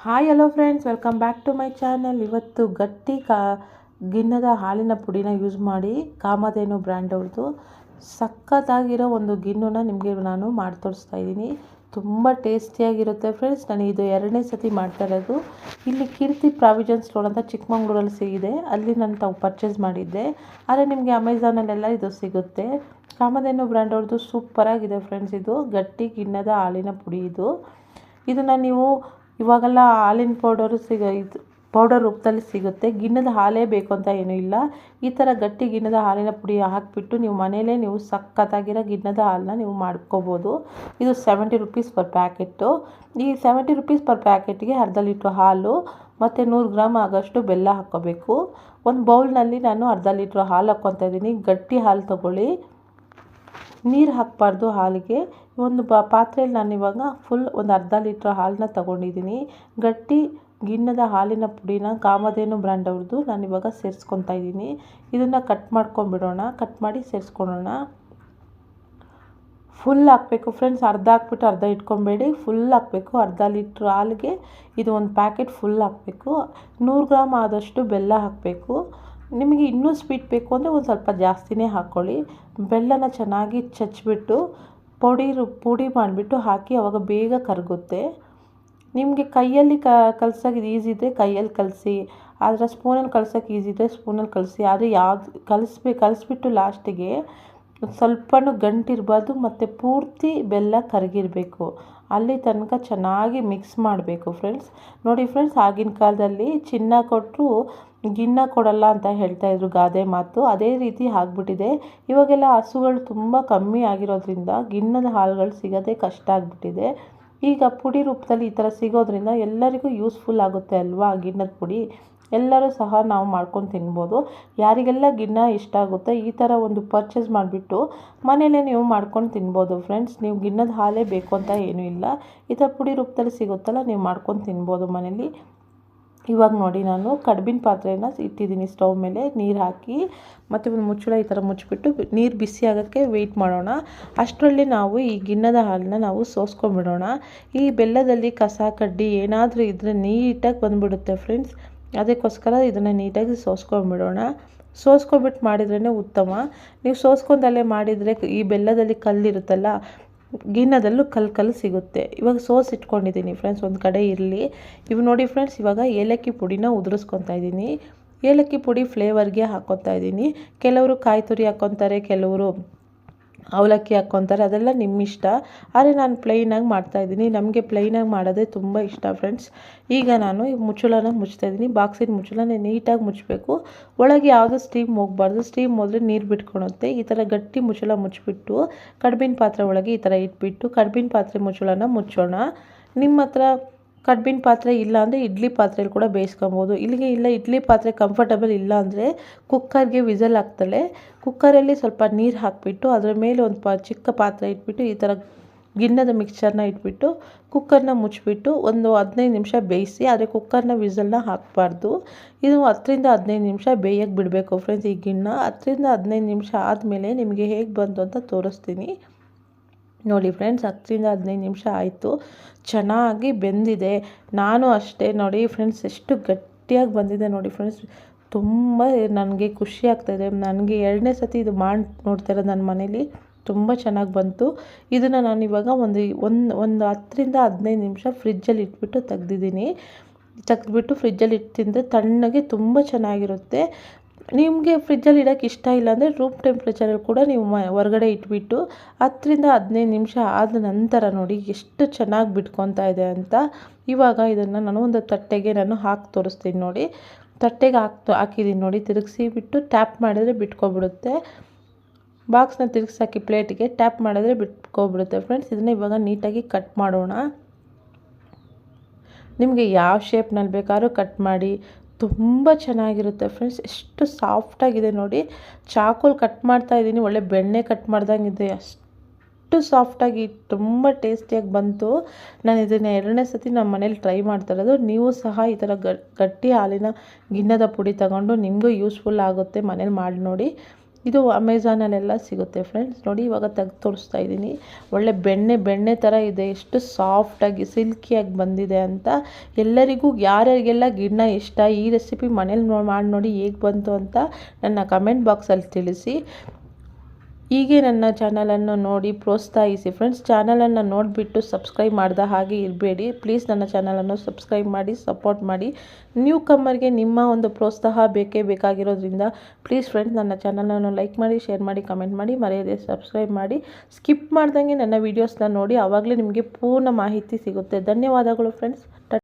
Hi hello friends welcome back to my channel ಇವತ್ತು ಗಟ್ಟಿ ಕಾ ಗಿನ್ನದ ಹಾಲಿನ ಪುಡಿನ ಯೂಸ್ ಮಾಡಿ ಕಾಮಧೇನು ಬ್ರ್ಯಾಂಡ್ ಅವ್ರದ್ದು. ಸಖತ್ತಾಗಿರೋ ಒಂದು ಗಿನ್ನನ ನಿಮಗೆ ನಾನು ಮಾಡಿ ತೋರಿಸ್ತಾ ಇದ್ದೀನಿ. ತುಂಬ ಟೇಸ್ಟಿಯಾಗಿರುತ್ತೆ ಫ್ರೆಂಡ್ಸ್ ನಾನು ಇದು ಎರಡನೇ ಸತಿ ಮಾಡ್ತಾ ಇರೋದು. ಇಲ್ಲಿ ಕೀರ್ತಿ ಪ್ರಾವಿಜನ್ ಸ್ಟೋರ್ ಅಂತ ಚಿಕ್ಕಮಂಗ್ಳೂರಲ್ಲಿ ಸಿಗಿದೆ. ಅಲ್ಲಿ ನಾನು ತಾವು ಪರ್ಚೇಸ್ ಮಾಡಿದ್ದೆ. ಆದರೆ ನಿಮಗೆ ಅಮೆಝಾನಲ್ಲೆಲ್ಲ ಇದು ಸಿಗುತ್ತೆ. ಕಾಮಧೇನು ಬ್ರ್ಯಾಂಡ್ ಅವ್ರದ್ದು ಸೂಪರಾಗಿದೆ ಫ್ರೆಂಡ್ಸ್ ಇದು. ಗಟ್ಟಿ ಗಿನ್ನದ ಹಾಲಿನ ಪುಡಿ ಇದು. ಇದನ್ನು ನೀವು ಇವಾಗೆಲ್ಲ ಹಾಲಿನ ಪೌಡರು ಸಿಗ, ಇದು ಪೌಡರ್ ರೂಪದಲ್ಲಿ ಸಿಗುತ್ತೆ. ಗಿಣ್ಣದ ಹಾಲೇ ಬೇಕು ಅಂತ ಏನೂ ಇಲ್ಲ. ಈ ಥರ ಗಟ್ಟಿ ಗಿಣ್ಣದ ಹಾಲಿನ ಪುಡಿ ಹಾಕಿಬಿಟ್ಟು ನೀವು ಮನೆಯಲ್ಲೇ ನೀವು ಸಖತ್ತಾಗಿರೋ ಗಿಣ್ಣದ ಹಾಲನ್ನ ನೀವು ಮಾಡ್ಕೋಬೋದು. ಇದು ಸೆವೆಂಟಿ ರುಪೀಸ್ ಪರ್ ಪ್ಯಾಕೆಟ್ಟು ಈ ಸೆವೆಂಟಿ ರುಪೀಸ್ ಪರ್ ಪ್ಯಾಕೆಟ್ಗೆ ಅರ್ಧ ಲೀಟ್ರ್ ಹಾಲು, ಮತ್ತು ನೂರು ಗ್ರಾಮ್ ಆಗೋಷ್ಟು ಬೆಲ್ಲ ಹಾಕೋಬೇಕು ಒಂದು ಬೌಲ್ನಲ್ಲಿ ನಾನು ಅರ್ಧ ಲೀಟ್ರ್ ಹಾಲು ಹಾಕ್ಕೊತಾ ಇದ್ದೀನಿ. ಗಟ್ಟಿ ಹಾಲು ತೊಗೊಳ್ಳಿ. ನೀರು ಹಾಕಬಾರ್ದು ಹಾಲಿಗೆ. ಒಂದು ಪಾತ್ರೆಯಲ್ಲಿ ನಾನು ಇವಾಗ ಫುಲ್ ಒಂದು ಅರ್ಧ ಲೀಟ್ರ್ ಹಾಲನ್ನ ತಗೊಂಡಿದ್ದೀನಿ. ಗಟ್ಟಿ ಗಿಣ್ಣದ ಹಾಲಿನ ಪುಡಿನ ಕಾಮಧೇನು ಬ್ರ್ಯಾಂಡ್ ಅವ್ರದ್ದು ನಾನು ಇವಾಗ ಸೇರಿಸ್ಕೊತಾ ಇದ್ದೀನಿ. ಇದನ್ನು ಕಟ್ ಮಾಡ್ಕೊಂಬಿಡೋಣ ಕಟ್ ಮಾಡಿ ಸೇರಿಸ್ಕೊಳ್ಳೋಣ. ಫುಲ್ ಹಾಕಬೇಕು ಫ್ರೆಂಡ್ಸ್ ಅರ್ಧ ಹಾಕ್ಬಿಟ್ಟು ಅರ್ಧ ಇಟ್ಕೊಬೇಡಿ. ಫುಲ್ ಹಾಕಬೇಕು. ಅರ್ಧ ಲೀಟ್ರ್ ಹಾಲಿಗೆ ಇದು ಒಂದು ಪ್ಯಾಕೆಟ್ ಫುಲ್ ಹಾಕಬೇಕು. ನೂರು ಗ್ರಾಮ್ ಆದಷ್ಟು ಬೆಲ್ಲ ಹಾಕಬೇಕು. ನಿಮಗೆ ಇನ್ನೂ ಸ್ವೀಟ್ ಬೇಕು ಅಂದರೆ ಒಂದು ಸ್ವಲ್ಪ ಜಾಸ್ತಿನೇ ಹಾಕ್ಕೊಳ್ಳಿ ಬೆಲ್ಲನ ಚೆನ್ನಾಗಿ ಚಚ್ಚಿಬಿಟ್ಟು ಪುಡಿ ಪುಡಿ ಮಾಡಿಬಿಟ್ಟು ಹಾಕಿ ಅವಾಗ ಬೇಗ ಕರಗುತ್ತೆ. ನಿಮಗೆ ಕೈಯಲ್ಲಿ ಕಲ್ಸೋಕೆ ಈಸಿ ಇದ್ದರೆ ಕೈಯಲ್ಲಿ ಕಲಸಿ, ಆದರೆ ಸ್ಪೂನಲ್ಲಿ ಕಲ್ಸೋಕೆ ಈಸಿ ಇದ್ದರೆ ಸ್ಪೂನಲ್ಲಿ ಕಲಸಿ, ಆದರೆ ಯಾವ್ದು ಕಲಿಸ್ಬೇಕು ಕಲಿಸ್ಬಿಟ್ಟು ಲಾಸ್ಟಿಗೆ ಸ್ವಲ್ಪನೂ ಗಂಟಿರಬಾರ್ದು, ಮತ್ತು ಪೂರ್ತಿ ಬೆಲ್ಲ ಕರಗಿರಬೇಕು. ಅಲ್ಲಿ ತನಕ ಚೆನ್ನಾಗಿ ಮಿಕ್ಸ್ ಮಾಡಬೇಕು ಫ್ರೆಂಡ್ಸ್ ನೋಡಿ ಫ್ರೆಂಡ್ಸ್ ಆಗಿನ ಕಾಲದಲ್ಲಿ ಚಿನ್ನ ಕೊಟ್ಟರು ಗಿಣ್ಣ ಕೊಡಲ್ಲ ಅಂತ ಹೇಳ್ತಾಯಿದ್ರು ಗಾದೆ ಮಾತು. ಅದೇ ರೀತಿ ಆಗ್ಬಿಟ್ಟಿದೆ. ಇವಾಗೆಲ್ಲ ಹಸುಗಳು ತುಂಬ ಕಮ್ಮಿ ಆಗಿರೋದ್ರಿಂದ ಗಿಣ್ಣದ ಹಾಲುಗಳು ಸಿಗೋದೇ ಕಷ್ಟ ಆಗಿಬಿಟ್ಟಿದೆ. ಈಗ ಪುಡಿ ರೂಪದಲ್ಲಿ ಈ ಥರ ಸಿಗೋದ್ರಿಂದ ಎಲ್ಲರಿಗೂ ಯೂಸ್ಫುಲ್ ಆಗುತ್ತೆ ಅಲ್ವಾ ಗಿಣ್ಣದ ಪುಡಿ? ಎಲ್ಲರೂ ಸಹ ನಾವು ಮಾಡ್ಕೊಂಡು ತಿನ್ಬೋದು. ಯಾರಿಗೆಲ್ಲ ಗಿಣ್ಣ ಇಷ್ಟ ಆಗುತ್ತೆ ಈ ಥರ ಒಂದು ಪರ್ಚೇಸ್ ಮಾಡಿಬಿಟ್ಟು ಮನೆಯಲ್ಲೇ ನೀವು ಮಾಡ್ಕೊಂಡು ತಿನ್ಬೋದು ಫ್ರೆಂಡ್ಸ್ ನೀವು ಗಿಣ್ಣದ ಹಾಲೇ ಬೇಕು ಅಂತ ಏನೂ ಇಲ್ಲ. ಈ ಥರ ಪುಡಿ ರೂಪದಲ್ಲಿ ಸಿಗುತ್ತಲ್ಲ, ನೀವು ಮಾಡ್ಕೊಂಡು ತಿನ್ಬೋದು ಮನೇಲಿ. ಇವಾಗ ನೋಡಿ ನಾನು ಕಡ್ಬಿನ ಪಾತ್ರೆನ ಇಟ್ಟಿದ್ದೀನಿ ಸ್ಟವ್ ಮೇಲೆ. ನೀರು ಹಾಕಿ ಮತ್ತು ಒಂದು ಮುಚ್ಚಳ ಈ ಥರ ಮುಚ್ಚಿಬಿಟ್ಟು ನೀರು ಬಿಸಿ ಆಗೋಕ್ಕೆ ವೆಯ್ಟ್ ಮಾಡೋಣ. ಅಷ್ಟರಲ್ಲಿ ನಾವು ಈ ಗಿಣ್ಣದ ಹಾಲನ್ನ ನಾವು ಸೋಸ್ಕೊಂಡ್ಬಿಡೋಣ. ಈ ಬೆಲ್ಲದಲ್ಲಿ ಕಸ, ಕಡ್ಡಿ ಏನಾದರೂ ಇದ್ದರೆ ನೀಟಾಗಿ ಬಂದುಬಿಡುತ್ತೆ ಫ್ರೆಂಡ್ಸ್ ಅದಕ್ಕೋಸ್ಕರ ಇದನ್ನು ನೀಟಾಗಿ ಸೋಸ್ಕೊಂಡ್ಬಿಡೋಣ. ಸೋಸ್ಕೊಬಿಟ್ಟು ಮಾಡಿದ್ರೇ ಉತ್ತಮ. ನೀವು ಸೋಸ್ಕೊಂಡಲ್ಲೇ ಮಾಡಿದರೆ ಈ ಬೆಲ್ಲದಲ್ಲಿ ಕಲ್ಲಿರುತ್ತಲ್ಲ, ಗಿನ್ನದಲ್ಲೂ ಕಲ್ಲು ಕಲ್ಲು ಸಿಗುತ್ತೆ. ಇವಾಗ ಸೋಸ್ ಇಟ್ಕೊಂಡಿದ್ದೀನಿ ಫ್ರೆಂಡ್ಸ್ ಒಂದು ಕಡೆ ಇರಲಿ. ಇವು ನೋಡಿ ಫ್ರೆಂಡ್ಸ್ ಇವಾಗ ಏಲಕ್ಕಿ ಪುಡಿನ ಉದುರಿಸ್ಕೊತಾ ಇದ್ದೀನಿ. ಏಲಕ್ಕಿ ಪುಡಿ ಫ್ಲೇವರ್ಗೆ ಹಾಕ್ಕೊತಾ ಇದ್ದೀನಿ. ಕೆಲವರು ಕಾಯಿ ತುರಿ ಹಾಕ್ಕೊತಾರೆ ಕೆಲವರು ಅವಲಕ್ಕಿ ಹಾಕ್ಕೊತಾರೆ, ಅದೆಲ್ಲ ನಿಮ್ಮ ಇಷ್ಟ ಆದರೆ ನಾನು ಪ್ಲೈನಾಗಿ ಮಾಡ್ತಾಯಿದ್ದೀನಿ ನಮಗೆ ಪ್ಲೈನಾಗಿ ಮಾಡೋದೇ ತುಂಬ ಇಷ್ಟ ಫ್ರೆಂಡ್ಸ್ ಈಗ ನಾನು ಈ ಮುಚ್ಚಳನ ಮುಚ್ತಾ ಇದ್ದೀನಿ. ಬಾಕ್ಸಿನ ಮುಚ್ಚಳನ ನೀಟಾಗಿ ಮುಚ್ಚಬೇಕು ಒಳಗೆ ಯಾವುದೋ ಸ್ಟೀಮ್ ಹೋಗಬಾರ್ದು. ಸ್ಟೀಮ್ ಹೋದರೆ ನೀರು ಬಿಟ್ಕೊಳುತ್ತೆ ಈ ಥರ ಗಟ್ಟಿ ಮುಚ್ಚಳ ಮುಚ್ಚಿಬಿಟ್ಟು ಕಡ್ಬಿನ ಪಾತ್ರೆ ಒಳಗೆ ಈ ಥರ ಇಟ್ಬಿಟ್ಟು, ಕಡ್ಬಿನ ಪಾತ್ರೆ ಮುಚ್ಚಳನ ಮುಚ್ಚೋಣ. ನಿಮ್ಮ ಹತ್ರ ಕಡ್ಬಿನ ಪಾತ್ರೆ ಇಲ್ಲ ಅಂದರೆ ಇಡ್ಲಿ ಪಾತ್ರೆಯಲ್ಲಿ ಕೂಡ ಬೇಯಿಸ್ಕೊಬೋದು. ಇಲ್ಲಿಗೆ ಇಲ್ಲ, ಇಡ್ಲಿ ಪಾತ್ರೆ ಕಂಫರ್ಟಬಲ್ ಇಲ್ಲ ಅಂದರೆ ಕುಕ್ಕರ್ಗೆ ವಿಸಲ್ ಹಾಕ್ತಾಳೆ. ಕುಕ್ಕರಲ್ಲಿ ಸ್ವಲ್ಪ ನೀರು ಹಾಕಿಬಿಟ್ಟು ಅದರ ಮೇಲೆ ಒಂದು ಪ, ಚಿಕ್ಕ ಪಾತ್ರೆ ಇಟ್ಬಿಟ್ಟು ಈ ಥರ ಗಿಣ್ಣದ ಮಿಕ್ಸ್ಚರ್ನ ಇಟ್ಬಿಟ್ಟು ಕುಕ್ಕರ್ನ ಮುಚ್ಚಿಬಿಟ್ಟು ಒಂದು ಹದಿನೈದು ನಿಮಿಷ ಬೇಯಿಸಿ ಆದರೆ ಕುಕ್ಕರ್ನ ವಿಸಲ್ನ ಹಾಕಬಾರ್ದು. ಇದು ಹತ್ತರಿಂದ ಹದಿನೈದು ನಿಮಿಷ ಬೇಯಕ್ಕೆ ಬಿಡಬೇಕು ಫ್ರೆಂಡ್ಸ್ ಈ ಗಿಣ್ಣ. ಹತ್ತರಿಂದ ಹದಿನೈದು ನಿಮಿಷ ಆದಮೇಲೆ ನಿಮಗೆ ಹೇಗೆ ಬಂತು ಅಂತ ತೋರಿಸ್ತೀನಿ. ನೋಡಿ ಫ್ರೆಂಡ್ಸ್ ಹತ್ತರಿಂದ ಹದಿನೈದು ನಿಮಿಷ ಆಯಿತು. ಚೆನ್ನಾಗಿ ಬೆಂದಿದೆ. ನಾನು ಅಷ್ಟೇ ನೋಡಿ ಫ್ರೆಂಡ್ಸ್ ಎಷ್ಟು ಗಟ್ಟಿಯಾಗಿ ಬಂದಿದೆ ನೋಡಿ ಫ್ರೆಂಡ್ಸ್ ತುಂಬ ನನಗೆ ಖುಷಿ ಆಗ್ತಾಯಿದೆ ನನಗೆ ಎರಡನೇ ಸತಿ ಇದು ಮಾಡಿ, ನೋಡ್ತಾ ಇರೋದು ನನ್ನ ಮನೇಲಿ. ತುಂಬ ಚೆನ್ನಾಗಿ ಬಂತು. ಇದನ್ನು ನಾನು ಇವಾಗ ಒಂದು ಒಂದು ಒಂದು ಹತ್ತರಿಂದ ಹದಿನೈದು ನಿಮಿಷ ಫ್ರಿಜ್ಜಲ್ಲಿ ಇಟ್ಬಿಟ್ಟು ತೆಗ್ದಿದ್ದೀನಿ. ತೆಗೆದ್ಬಿಟ್ಟು ಫ್ರಿಜ್ಜಲ್ಲಿ ಇಟ್ಟು ತಿಂದರೆ ತಣ್ಣಗೆ ತುಂಬ ಚೆನ್ನಾಗಿರುತ್ತೆ. ನಿಮಗೆ ಫ್ರಿಜ್ಜಲ್ಲಿ ಇಡೋಕ್ಕೆ ಇಷ್ಟ ಇಲ್ಲ ಅಂದರೆ ರೂಮ್ ಟೆಂಪ್ರೇಚರಲ್ಲಿ ಕೂಡ ನೀವು ಮ, ಹೊರಗಡೆ ಇಟ್ಬಿಟ್ಟು ಹತ್ತರಿಂದ ಹದಿನೈದು ನಿಮಿಷ ಆದ ನಂತರ ನೋಡಿ ಎಷ್ಟು ಚೆನ್ನಾಗಿ ಬಿಟ್ಕೊತಾ ಇದೆ ಅಂತ. ಇವಾಗ ಇದನ್ನು ನಾನು ಒಂದು ತಟ್ಟೆಗೆ ನಾನು ಹಾಕಿ ತೋರಿಸ್ತೀನಿ ನೋಡಿ. ತಟ್ಟೆಗೆ ಹಾಕಿ ಹಾಕಿದ್ದೀನಿ ನೋಡಿ, ತಿರುಗಿಸಿ ಬಿಟ್ಟು ಟ್ಯಾಪ್ ಮಾಡಿದ್ರೆ ಬಿಟ್ಕೊಬಿಡುತ್ತೆ. ಬಾಕ್ಸ್ನ ಹಾಕಿ ಪ್ಲೇಟಿಗೆ ಟ್ಯಾಪ್ ಮಾಡಿದ್ರೆ ಬಿಟ್ಕೊಬಿಡುತ್ತೆ ಫ್ರೆಂಡ್ಸ್ ಇದನ್ನು ಇವಾಗ ನೀಟಾಗಿ ಕಟ್ ಮಾಡೋಣ. ನಿಮಗೆ ಯಾವ ಶೇಪ್ನಲ್ಲಿ ಬೇಕಾದ್ರೂ ಕಟ್ ಮಾಡಿ ತುಂಬ ಚೆನ್ನಾಗಿರುತ್ತೆ ಫ್ರೆಂಡ್ಸ್. ಎಷ್ಟು ಸಾಫ್ಟಾಗಿದೆ ನೋಡಿ. ಚಾಕುಲಿ ಕಟ್ ಮಾಡ್ತಾ ಇದ್ದೀನಿ. ಒಳ್ಳೆ ಬೆಣ್ಣೆ ಕಟ್ ಮಾಡ್ದಂಗಿದೆ. ಅಷ್ಟು ಸಾಫ್ಟಾಗಿ ತುಂಬ ಟೇಸ್ಟಿಯಾಗಿ ಬಂತು. ನಾನು ಇದನ್ನು ಎರಡನೇ ಸತಿ ನಮ್ಮ ಮನೇಲಿ ಟ್ರೈ ಮಾಡ್ತಾ ಇರೋದು. ನೀವು ಸಹ ಈ ಥರ ಗಟ್ಟಿ ಹಾಲಿನ ಗಿಣ್ಣದ ಪುಡಿ ತಗೊಂಡು ನಿಮಗೂ ಯೂಸ್ಫುಲ್ ಆಗುತ್ತೆ ಮನೇಲಿ ಮಾಡಿ ನೋಡಿ. ಇದು ಅಮೆಝಾನಲ್ಲೆಲ್ಲ ಸಿಗುತ್ತೆ ಫ್ರೆಂಡ್ಸ್ ನೋಡಿ ಇವಾಗ ತೆಗ್ದು ತೋರಿಸ್ತಾ ಇದ್ದೀನಿ. ಒಳ್ಳೆ ಬೆಣ್ಣೆ ಬೆಣ್ಣೆ ಥರ ಇದೆ. ಎಷ್ಟು ಸಾಫ್ಟಾಗಿ ಸಿಲ್ಕಿಯಾಗಿ ಬಂದಿದೆ ಅಂತ ಎಲ್ಲರಿಗೂ, ಯಾರ್ಯಾರಿಗೆಲ್ಲ ಗಿಣ್ಣ ಇಷ್ಟ, ಈ ರೆಸಿಪಿ ಮನೇಲಿ ಮಾಡಿ ನೋಡಿ ಹೇಗೆ ಬಂತು ಅಂತ ನನ್ನ ಕಮೆಂಟ್ ಬಾಕ್ಸಲ್ಲಿ ತಿಳಿಸಿ. ಹೀಗೆ ನನ್ನ ಚಾನಲನ್ನು ನೋಡಿ ಪ್ರೋತ್ಸಾಹಿಸಿ. ಫ್ರೆಂಡ್ಸ್, ಚಾನಲನ್ನು ನೋಡಿಬಿಟ್ಟು ಸಬ್ಸ್ಕ್ರೈಬ್ ಮಾಡಿದ ಹಾಗೆ ಇರಬೇಡಿ. ಪ್ಲೀಸ್ ನನ್ನ ಚಾನಲನ್ನು ಸಬ್ಸ್ಕ್ರೈಬ್ ಮಾಡಿ, ಸಪೋರ್ಟ್ ಮಾಡಿ. ನ್ಯೂ ಕಮ್ಮರ್ಗೆ ನಿಮ್ಮ ಒಂದು ಪ್ರೋತ್ಸಾಹ ಬೇಕೇ ಬೇಕಾಗಿರೋದ್ರಿಂದ ಪ್ಲೀಸ್ ಫ್ರೆಂಡ್ಸ್, ನನ್ನ ಚಾನಲನ್ನು ಲೈಕ್ ಮಾಡಿ, ಶೇರ್ ಮಾಡಿ, ಕಮೆಂಟ್ ಮಾಡಿ, ಮರೆಯದೆ ಸಬ್ಸ್ಕ್ರೈಬ್ ಮಾಡಿ. ಸ್ಕಿಪ್ ಮಾಡ್ದಂಗೆ ನನ್ನ ವೀಡಿಯೋಸ್ನ ನೋಡಿ ಆವಾಗಲೇ ನಿಮಗೆ ಪೂರ್ಣ ಮಾಹಿತಿ ಸಿಗುತ್ತೆ. ಧನ್ಯವಾದಗಳು ಫ್ರೆಂಡ್ಸ್.